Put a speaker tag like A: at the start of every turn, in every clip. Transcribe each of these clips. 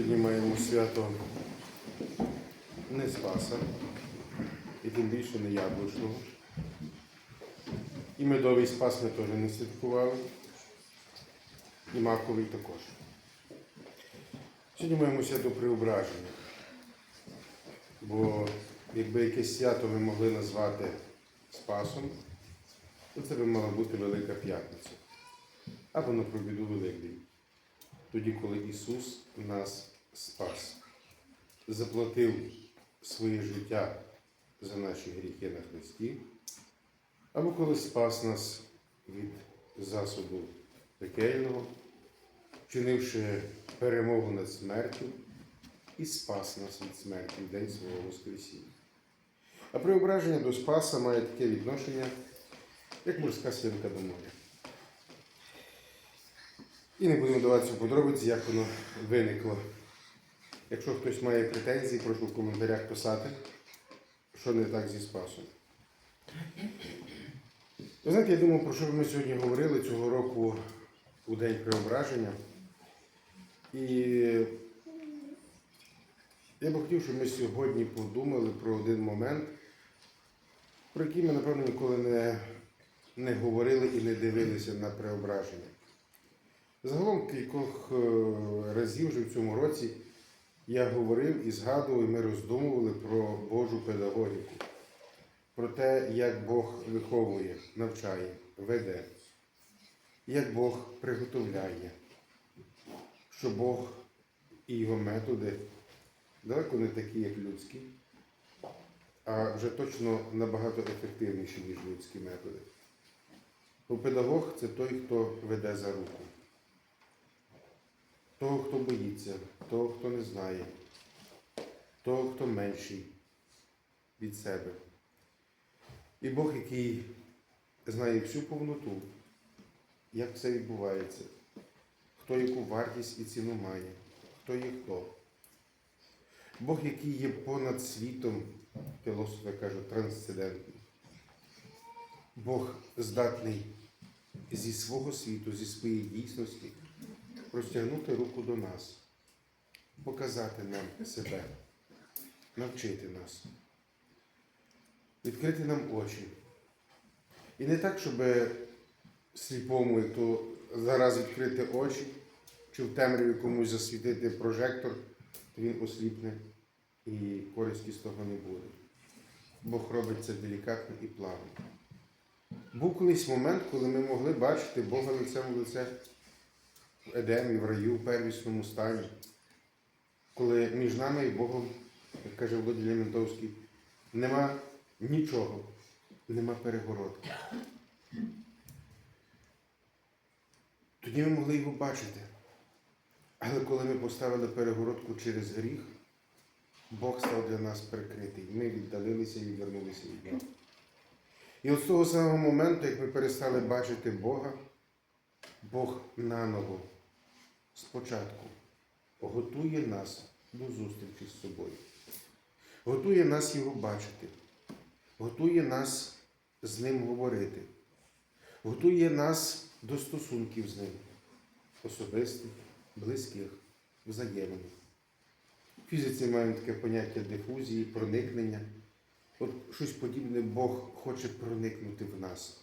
A: Сьогодні маємо свято не Спаса, і тим більше не яблучного. І медовий спас ми теж не святкували, і маковий також. Сьогодні маємо свято преображення. Бо якби якесь свято ми могли назвати Спасом, то це би мала бути Велика П'ятниця. Або на пробіду Великдень. Тоді, коли Ісус нас спас, заплатив своє життя за наші гріхи на Христі, або коли спас нас від засуду пекельного, вчинивши перемогу над смертю і спас нас від смерті в день свого Воскресіння. А преображення до Спаса має таке відношення, як морська свинка до моря. І не будемо даватися подробиці, як воно виникло. Якщо хтось має претензії, прошу в коментарях писати, що не так зі Спасом. Ви знаєте, я думав, про що ми сьогодні говорили цього року у День Преображення. І я би хотів, щоб ми сьогодні подумали про один момент, про який ми, напевно, ніколи не, не говорили і не дивилися на преображення. Загалом кількох е, разів вже в цьому році я говорив і згадував, і ми роздумували про Божу педагогіку, про те, як Бог виховує, навчає, веде, як Бог приготовляє, що Бог і його методи далеко не такі, як людські, а вже точно набагато ефективніші, ніж людські методи. Бо педагог це той, хто веде за руку того, хто боїться, того, хто не знає, того, хто менший від себе. І Бог, який знає всю повноту, як все відбувається, хто яку вартість і ціну має, хто є хто. Бог, який є понад світом, філософи кажуть, трансцендентний. Бог здатний зі свого світу, зі своєї дійсності простягнути руку до нас, показати нам себе, навчити нас, відкрити нам очі. І не так, щоб сліпому, то зараз відкрити очі, чи в темряві комусь засвітити прожектор, то він осліпне і користі з того не буде. Бог робить це делікатно і плавно. Був колись момент, коли ми могли бачити Бога лицем в лице в Едемі, в раю, в первісному стані, коли між нами і Богом, як каже Володимир Ментовський, нема нічого, нема перегородки. Тоді ми могли його бачити. Але коли ми поставили перегородку через гріх, Бог став для нас прикритий. Ми віддалилися і відвернулися від нього. І от з того самого моменту, як ми перестали бачити Бога, Бог наново спочатку готує нас до зустрічі з собою, готує нас його бачити, готує нас з ним говорити, готує нас до стосунків з ним, особистих, близьких, взаємних. Фізиці маємо таке поняття дифузії, проникнення. От щось подібне Бог хоче проникнути в нас.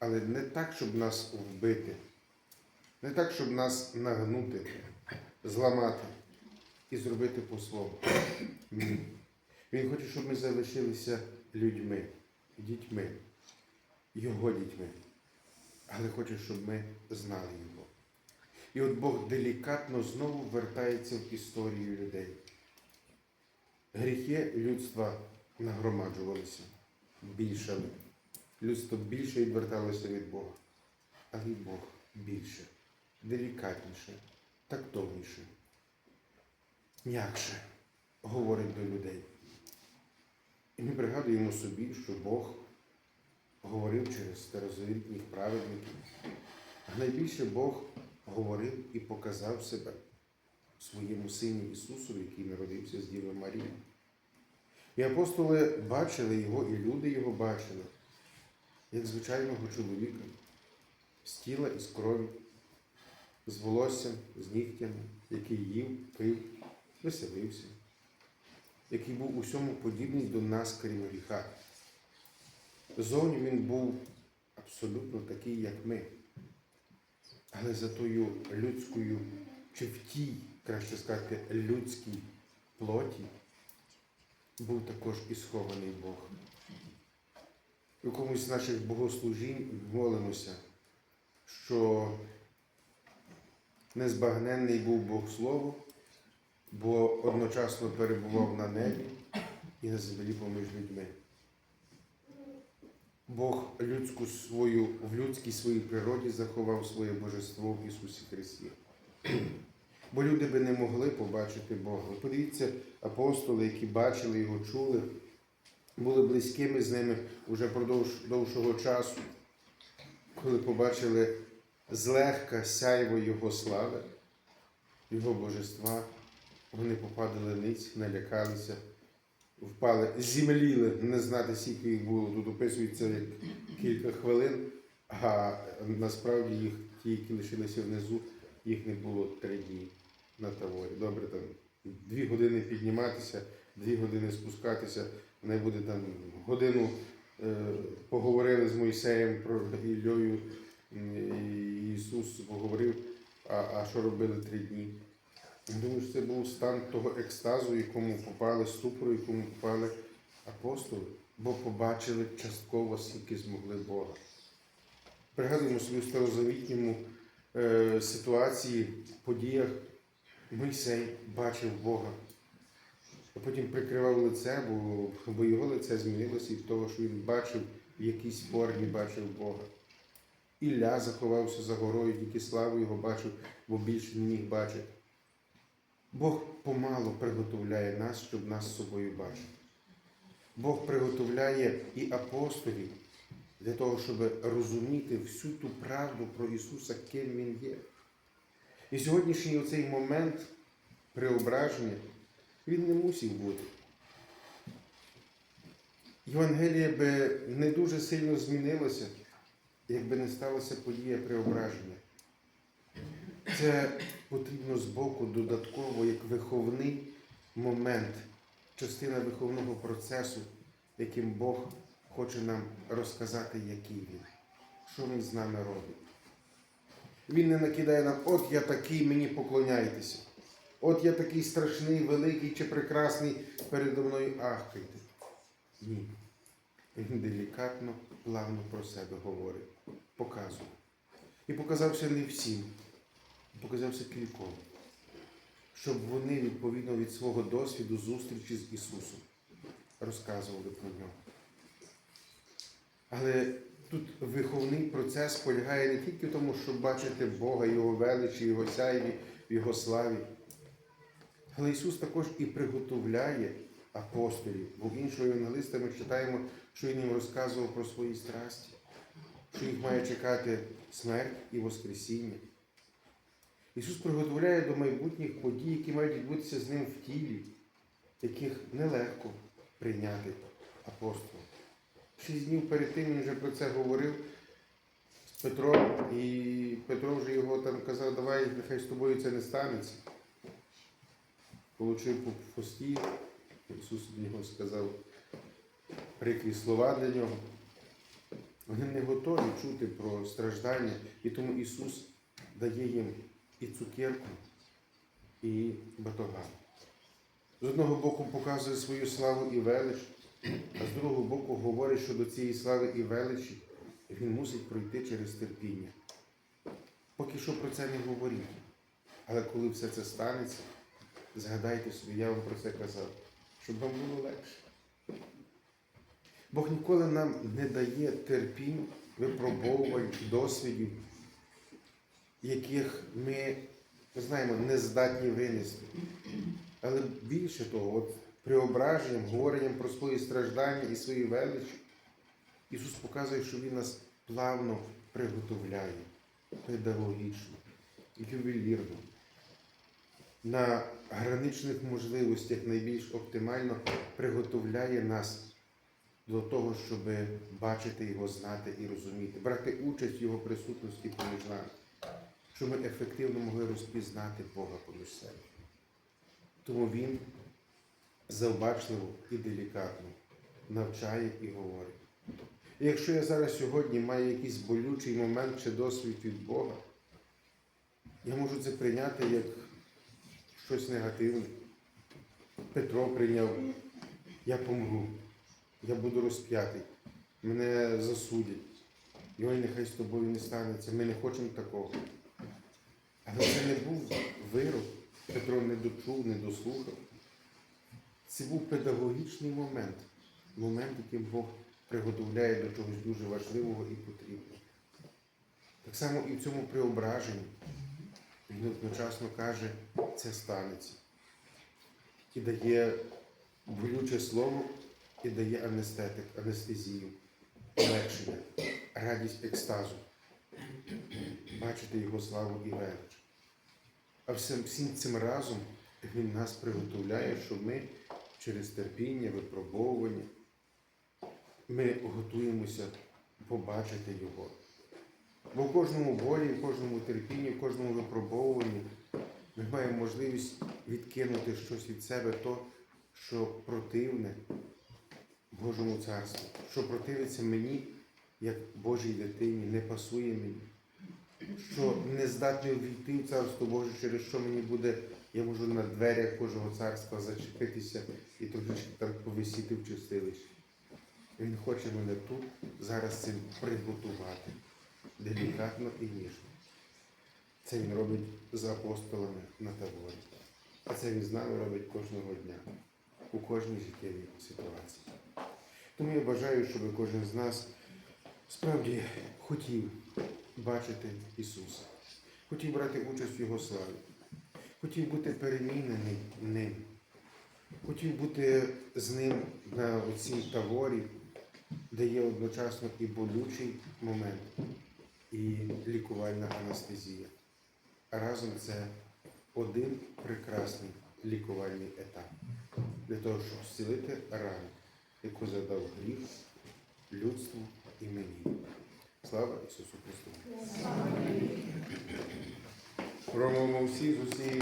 A: Але не так, щоб нас вбити, не так, щоб нас нагнути, зламати і зробити по-своєму. Він хоче, щоб ми залишилися людьми, дітьми, його дітьми. Але хоче, щоб ми знали його. І от Бог делікатно знову вертається в історію людей. Гріхи людства нагромаджувалися, більшали. Людство більше відверталося від Бога, але й Бог більше, делікатніше, тактовніше, м'якше говорить до людей. І ми пригадуємо собі, що Бог говорив через старозавітніх праведників, а найбільше Бог говорив і показав себе своєму Сині Ісусу, який народився з Діви Марії. І апостоли бачили його, і люди його бачили, як звичайного чоловіка, з тіла і з крові, з волоссям, з нігтями, який їв, пив, веселився, який був усьому подібний до нас, крім гріха. Зовні він був абсолютно такий, як ми. Але за тою людською, чи в тій, краще сказати, людській плоті був також і схований Бог. В якомусь з наших богослужінь молимося, що незбагненний був Бог Слово, бо одночасно перебував на небі і на землі поміж людьми. Бог людську свою, в людській своїй природі заховав своє божество в Ісусі Христі. Бо люди би не могли побачити Бога. Подивіться, апостоли, які бачили його, чули, були близькими з ними уже продовж довшого часу, коли побачили злегка сяйво Його слави, Його божества, вони попадали ниць, налякалися, впали, зімліли, не знати, скільки їх було. Тут описується кілька хвилин, а насправді їх, ті, які лишилися внизу, їх не було три дні на таворі. Добре, там дві години підніматися, дві години спускатися. Не буде там годину е, поговорили з Мойсеєм про Іллею, і Ісус поговорив, а, а що робили три дні. Думаю, що це був стан того екстазу, якому попали ступору, якому попали апостоли, бо побачили частково, скільки змогли Бога. Пригадуємо собі в старозавітньому е, ситуації, подіях, Мойсей бачив Бога. Потім прикривав лице, бо, бо його лице змінилося від того, що він бачив, в якійсь формі бачив Бога. Ілля заховався за горою, тільки славу його бачив, бо більше не міг бачити. Бог помало приготовляє нас, щоб нас з собою бачити. Бог приготовляє і апостолів для того, щоб розуміти всю ту правду про Ісуса, ким Він є. І сьогоднішній оцей момент преображення, він не мусив бути. Євангеліє би не дуже сильно змінилося, якби не сталася подія преображення. Це потрібно з боку додатково як виховний момент, частина виховного процесу, яким Бог хоче нам розказати, який він, що він з нами робить. Він не накидає нам, от я такий, мені поклоняйтеся. От я такий страшний, великий чи прекрасний передо мною ахкайте. Ні. Він делікатно, плавно про себе говорить, показує. І показався не всім, показався кільком, щоб вони відповідно від свого досвіду зустрічі з Ісусом розказували про нього. Але тут виховний процес полягає не тільки в тому, щоб бачити Бога, Його величі, Його сяйві, Його славі. Але Ісус також і приготовляє апостолів, бо іншого євангелиста ми читаємо, що Він їм розказував про свої страсті, що їх має чекати смерть і Воскресіння. Ісус приготовляє до майбутніх подій, які мають відбутися з ним в тілі, яких нелегко прийняти апостолом. Шість днів перед тим він вже про це говорив з Петром, і Петро вже його там казав, давай, нехай з тобою це не станеться. Получив по хвості, Ісус до нього сказав прикрі слова для нього. Вони не готові чути про страждання, і тому Ісус дає їм і цукерку, і батога. З одного боку показує свою славу і велич, а з другого боку говорить, що до цієї слави і величі він мусить пройти через терпіння. Поки що про це не говоріть. Але коли все це станеться, згадайте собі, я вам про це казав, щоб вам було легше. Бог ніколи нам не дає терпінь, випробовувань, досвідів, яких ми знаємо, не здатні винести. Але більше того, от преображенням, говоренням про свої страждання і свої величі, Ісус показує, що Він нас плавно приготовляє, педагогічно, ювелірно, на граничних можливостях найбільш оптимально приготовляє нас до того, щоб бачити Його, знати і розуміти, брати участь в Його присутності поміж нами, щоб ми ефективно могли розпізнати Бога поміж себе. Тому Він завбачливо і делікатно навчає і говорить. І якщо я зараз сьогодні маю якийсь болючий момент чи досвід від Бога, я можу це прийняти як щось негативне. Петро прийняв, я помру, я буду розп'ятий, мене засудять. Йой, нехай з тобою не станеться, ми не хочемо такого. Але це не був вирок. Петро не дочув, не дослухав. Це був педагогічний момент, момент, яким Бог приготовляє до чогось дуже важливого і потрібного. Так само і в цьому преображенні він одночасно каже, це станеться. І дає болюче слово, і дає анестетик, анестезію, полегшення, радість екстазу. Бачити його славу і велич. А всім, всім цим разом він нас приготовляє, щоб ми через терпіння, випробовування, ми готуємося побачити його. Бо в кожному болі, в кожному терпінні, в кожному випробовуванні ми маємо можливість відкинути щось від себе, то, що противне Божому царству, що противиться мені, як Божій дитині, не пасує мені, що не здатний увійти в царство Боже, через що мені буде, я можу на дверях Божого царства зачепитися і трошечки там повисіти в чистилищі. Він хоче мене тут зараз цим приготувати делікатно і ніжно. Це він робить з апостолами на таборі. А це він з нами робить кожного дня, у кожній життєвій ситуації. Тому я бажаю, щоб кожен з нас справді хотів бачити Ісуса, хотів брати участь в Його славі, хотів бути перемінений ним, хотів бути з ним на цій таворі, де є одночасно і болючий момент, і лікувальна анестезія. Разом це один прекрасний лікувальний етап для того, щоб зцілити рану, яку задав гріх людству і мені. Слава Ісусу Христу! Промовимо всі з усієї